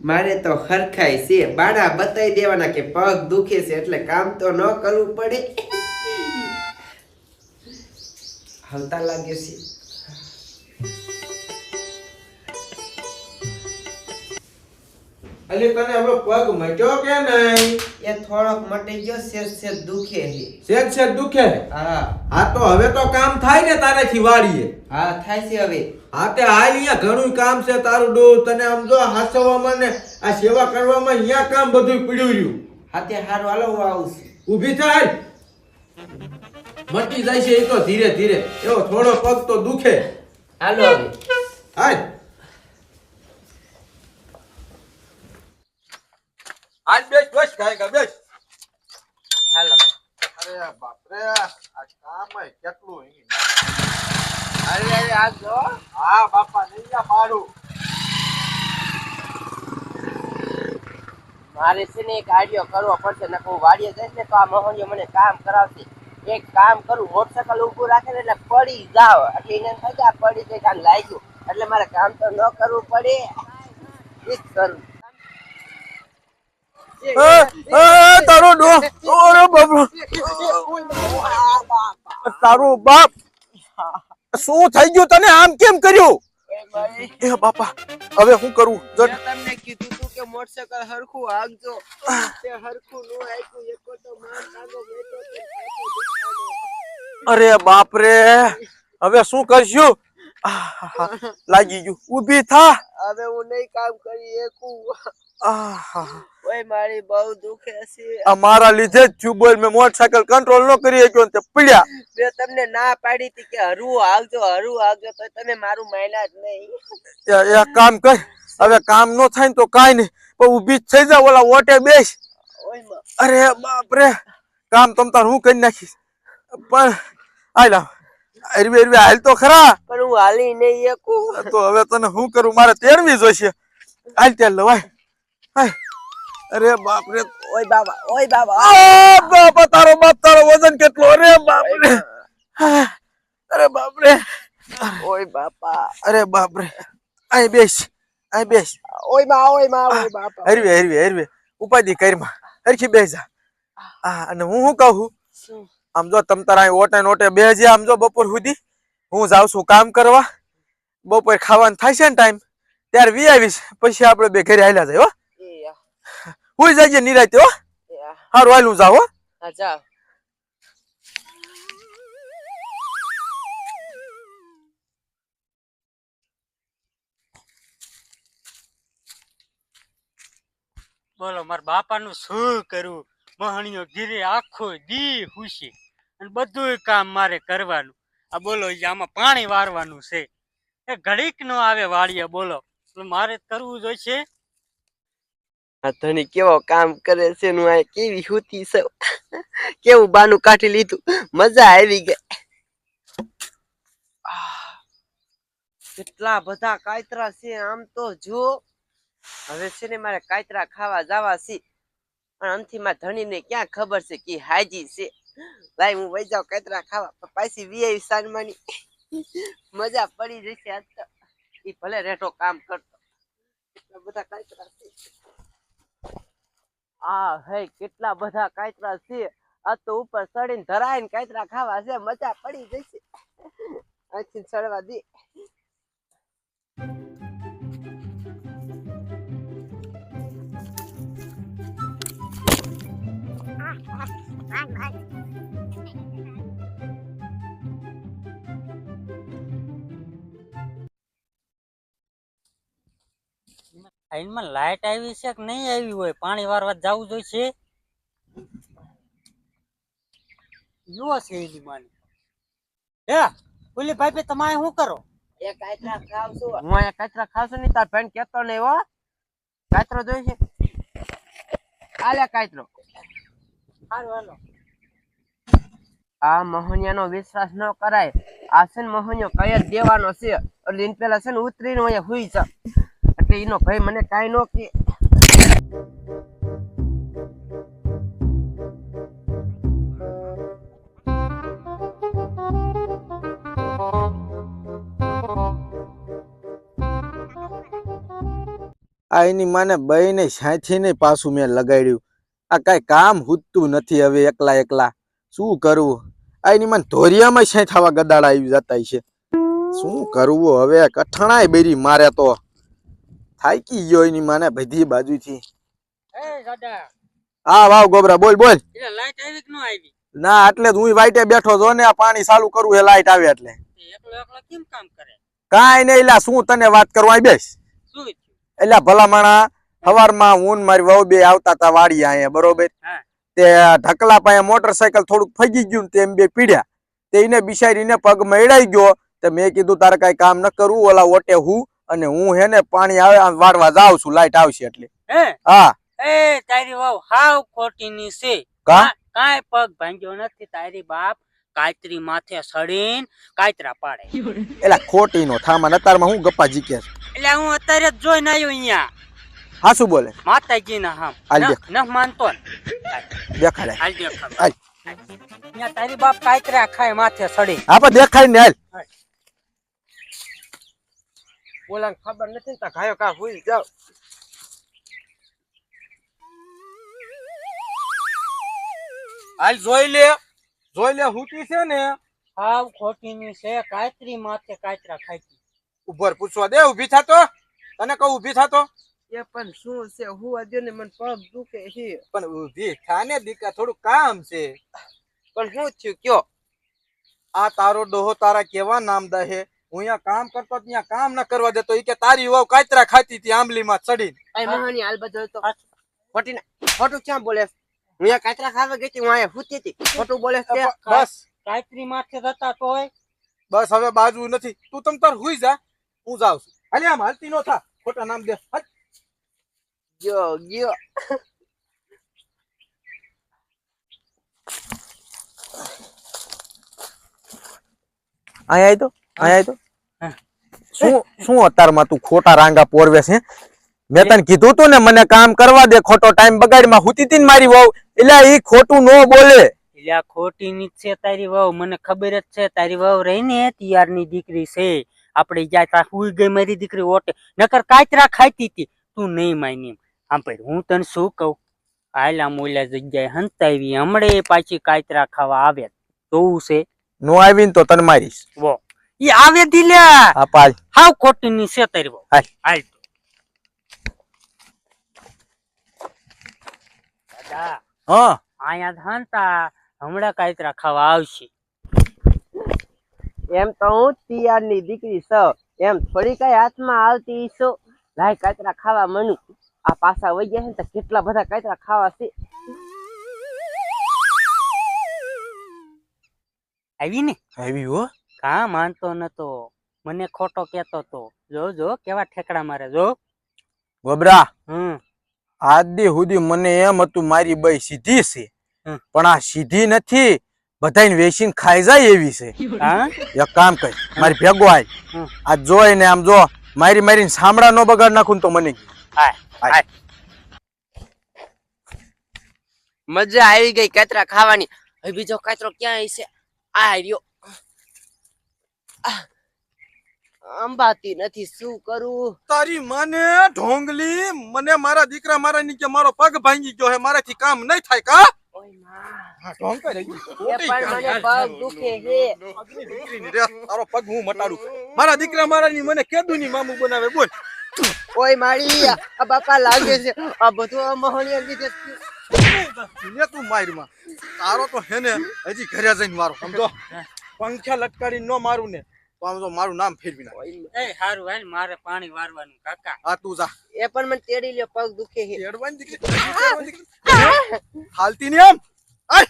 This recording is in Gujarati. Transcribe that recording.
મારે તો હરખાય છે. બાળા બતાવી દેવાના કે પગ દુખે છે એટલે કામ તો ન કરવું પડે. હલતા લાગે છે. અલી તને હવે પગ મટ્યો કે નહીં? એ થોડોક મટી ગયો છે છે દુખે છે. સેજ સેજ દુખે? હા. હા તો હવે તો કામ થાય ને તારેથી વાળીએ. હા થાય છે હવે. હા તે હાલ અહીંયા ઘણું કામ છે તારું ડો તને આમ જો હાસવામાં ને આ સેવા કરવામાં અહીંયા કામ બધું પીડ્યું રહ્યું. હાથે હારું. હાલો હું આવું છું. ઊભી થાય. મટી જાય છે એ તો ધીરે ધીરે. એવો થોડો પગ તો દુખે. હાલો હવે. હાલ. હાલ બેસ બેસ ગાય બેસ. હાલો. અરે બાપ રે આ કામ કેટલું અરે અરે આ જો. હા બાપા આ પાડું મારે. છે ને એક આઈડિયો કરવો પડશે ને હું વાડીએ જઈશ ને તો આ મોહનીયો મને કામ કરાવશે. એક કામ કરું મોટરસાયકલ ઊભું રાખે ને એટલે પડી જાવ. એટલે એને થાય કે આ પડી જાય કામ લાગ્યું. એટલે મારે કામ તો ન કરવું પડે. એ જ કરું તારો ડો ઓરે બાપરો તારો બાપ. શું થઈ ગયું તને? આમ કેમ કર્યું? એ ભાઈ, એ બાપા હવે હું કરવું જો. તમને કીધું તું કે મોટરસાયકલ હરખું આગજો તે હરખું નો હાંક્યું એકો તો માર નાગો બેઠો. અરે બાપ રે હવે શું કરશું? લાગી ગયું. ઊભી થા. હવે હું નહીં કામ કરી એકું ઓય મારી બહુ દુખે છે. આ લીધે જ થયું બોલ મેં કંટ્રોલ ન કરી શક્યો ને તે પડ્યા. મેં તમને ના પાડી હતી કે હરવું હાલજો હરુ હાલજો તો તમે મારું માયના જ નહીં. એ- એક કામ કર. હવે કામ નો થાય ને તો કાઈ નહીં. પણ ઊભી થઈ જા ઓલા ઓટે બેસ. અરે બાપ રે કામ તમ તાર હું કરી નાખીશ. પણ હાલ આવ. અરવી અરવી હાલ તો ખરા. પણ હું હાલી નહીં એકું તો હવે તને શું કરું? મારે તેડવી જોઈશે. હાલ ત્યાં લવાય હાય અરે બાપ રે ઓય બાબા ઓય બાબા. આ બાપા તારો બાપ તારો વજન કેટલો? અરે બાપ રે અરે બાપ રે ઓય બાપા. અરે બાપ રે અહીં બેસ આય બેસ. ઓયમાં ઓયમાં ઓય બાપા. હરવે હરવે હરવે ઉપાધિ કરમાં હરખી બેસા જા આ અને હું શું કહું? આમ જો તમ તારા અહીં ઓટે બે ઓટે બેસજે આમ જો બપોર સુધી હું જાઉં છું કામ કરવા. બપોર ખાવાનું થાય છે ને ટાઈમ ત્યારે વી આવીશ. પછી આપણે બે ઘરે આવેલા જાય હો. હું જઈએ નિરાતે હો. સારું. હારું હાલ હું. જાઉં હો જાઓ. બોલો મારા બાપાનું શું કરવું મહણીઓ ગીરે આખો દી ખુશી અને બધું કામ મારે કરવાનું. આ બોલો આમાં પાણી વારવાનું છે. એ ઘડીક નો આવે વાળીએ બોલો. મારે કરવું જોઈશે? આ ધણી કેવો કામ કરે છે નું આ કેવી હુતી છે કેવું બાનું કાઢી લીધું? મજા આવી ગઈ. કેટલા બધા કાયતરા છે આમ તો જો. હવે છે ને મારે કાયતરા ખાવા જવા છે. પણ આમથી માં ધણીને ક્યાં ખબર છે કે હાજી છે? ભાઈ, હું વઈ જાઉં કાયતરા ખાવા પાછી વીઆઈ સાનમાની મજા પડી જશે આજ તો. એ ભલે રેટો કામ કરતો. બધા કાયતરા છે. આ હે, કેટલા બધા કાયતરા છે. આ તો ઉપર ચડીને ધરાઈને કાયતરા ખાવા છે, મજા પડી જશે. અહીંથી ચડવા દે. આઈનમાં લાઈટ આવી છે કે નહીં આવી હોય? પાણી વારવા જવું જોઈશે? જુઓ છે એની માની હે ઓલી ભાઈ તમારે શું કરો? એ કાયતરા ખાવશું. હું અહીંયા કાયતરા ખાવશું નહીં તાર ફ્રેન્ડ કહેતો નહીં હો. કાયતરો જોઈશે આલે હાલો આ મોહનિયાનો વિશ્વાસ ન કરાય. આ છે ને મોહનિયો કઈ જ દેવાનો છે. એટલે એને પેલા છે ને ઉતરીને અહીંયા હુઈ જા. એટલે એનો ભાઈ મને કાંઈ ન કે. આ એની માને બઈને સાથી ને પાછું મેં લગાડ્યું. આ કાંઈ કામ હુજતું નથી હવે એકલા એકલા. શું કરવું? આ એની માને ધોરિયામાં સાંઈ થવા ગદાડા આવી જતા છે. શું કરવું હવે? કઠણાય બેરી મારે તો. થાકી ગયો એની માને બધી બાજુથી? હા વાવ ગોબરા બોલ બોલ. ન એટલે હું વાઈટે બેઠો છો. ને આ પાણી ચાલુ કરવું એ લાઈટ આવે એટલે. કાઈ નઈ શું તને વાત કરવા બેસ? એટલે ભલામણા સવારમાં હું ઊન મારી વહુ બે આવતા હતા વાડી અહીંયા બરોબર. તે ઢકલા પાસે મોટરસાયકલ થોડુંક ફગી ગયું તેમ બે પીડ્યા. તે એને બિચારીને પગ મેળાઈ ગયો. તે મેં કીધું તારે કઈ કામ ન કરવું ઓલા ઓટે હું અને હું હે ને પાણી આવે આમ વાળવા જાઉં છું લાઈટ આવશે એટલે. હા? એ તારી વાવ હાવ ખોટી ની છે. કા? કાંઈ પગ ભાંગ્યો નથી તારી બાપ કાયતરી માથે સડીન કાયત્રા પાડે. એલા ખોટી નો થામાં નતારમાં હું ગપ્પા જીકે એટલે હું અત્યારે જ જોઈને આવ્યો અહીંયા. હા શું બોલે? માતાજી ના હામ. હાલ દેખ. ન માનતો દેખાડે હાલ દેખાડ. હાલ. અહીંયા તારી બાપ કાતરા ખાય માથે સડી. હા પણ દેખાય ને હાલ. ઓલા ખબર નથી ને તો ગાયો કા ભૂલી જાવ. હાલ જોઈ લે. જોઈ લે હુતી છે ને. હાવ ખોટી ની છે કાયતરી માથે કાયતરા ખાઈ ઉભર પૂછવા દે ઊભી થાતો તને કહું ઊભી થાતો એ પણ શું છે? હું આજે ને મને પગ દુખે છે. પણ ઊભી થાને દીકા થોડું કામ છે. પણ શું થયું? કયો? આ તારો ડોહો તારા કેવા નામ દહે હું અહીંયા કામ કરતો તો ત્યાં કામ ના કરવા દેતો એ કે તારી વાવ કાતરા ખાતી હતી આંબલીમાં ચડીને. આ મહાની હાલ બદલ તો ખોટી ના ખોટું ક્યાં બોલે? હું અહીંયા કાતરા ખાવા ગઈ હતી હું અહીંયા હુતી હતી. ખોટું બોલે બસ. કાતરી માથે જતા તોય બસ હવે બાજુ નથી. તું તમ તાર હુઈ જા. હું જાઉં છું. હાલી આમ હાલતી નો થા. ખોટા નામ દે. હટ. Yo. અહીંયા આય તો આય તો શું શું અત્યારમાં તું ખોટા રાંગા પોરવે છે? મેં તને કીધું તું ને મને કામ કરવા દે ખોટો ટાઈમ બગાડમાં હુતી તીન ને મારી વહુ. એટલે ઈ ખોટું નો બોલે. એટલે ખોટી ની છે તારી વહુ. મને ખબર જ છે તારી વહુ રહી ને તિયારની દીકરી છે. આપણે જ્યાં ત્યાં હુઈ ગઈ મારી દીકરી ઓટે નકર કાચરા ખાતી હતી તું. નહીં માની આમ પર હું તને શું કહું? આયલા મોલા જગ્યાએ હંતાવી હમણે પાછી કાયતરા ખાવા આવે જોવું છે. નો આવીને તો તને મારીશ. વો. ઈ આવે દિલ્યા હા પાલ. હાવ ખોટી ની છે તરવો હાલ. હાલ દાદા હા. અહીંયા ધાનતા હમણાં કાયતરા ખાવા આવશે. એમ તો હું તિયારની દીકરી છું એમ થોડી કઈ હાથમાં આવતી છું લાય કાતરા ખાવા મનું. આ પાછા વહી ગયા છે ને તો કેટલા બધા કાચરા ખાવા છે. આવી ને? આવી હો. કા માનતો નતો. મને ખોટો કેતો તો. જો જો કેવા ઠેકડા મારે જો. ગોબરા. હમ. આજ દી સુધી મને એમ હતું મારી બઈ સીધી છે. પણ આ સીધી નથી. બધાને વેચીને ખાઈ જાય એવી છે. હા? એક કામ કર મારી ભેગો આય. આ જોઈ ને આમ જો મારી મારીને સાંભળા નો બગાડ નાખું ને તો મને મજા આવી ગઈ કચરા ખાવાની. હવે બીજો કાતરો ક્યાં છે? આ રહ્યો. અંબાતી નથી શું કરું? તારી મને ઢોંગલી મને મારા દીકરા મારા નીચે મારો પગ ભાંગી ગયો હે મારાથી કામ નહીં થાય કા? ઓયમાં. હા, ઢોંગ કરે ઈ. એ પણ મને પગ દુખે છે પગની દીકરીની રે, તારો પગ હું મટાડું? મારા દીકરા મારાની મને કેદુની મામું બનાવે બોલ. ઓય મારી આ બાપા લાગે છે. આ બધું આ મહોણિયા લીધે થયું. ને તું મારમાં તારો તો હે ને હજી ઘરે જઈને મારો સમજો? પંખા લટકાડી ન મારું ને તો આમ તો મારું નામ ફેરવી નાખ. એ હારું હાલ મારે પાણી વારવાનું કાકા. આ તું જા. એ પણ મને તેડી લ્યો પગ દુખે છે. તેડવાની દીકરી. હાલતી નહીં આમ? આય!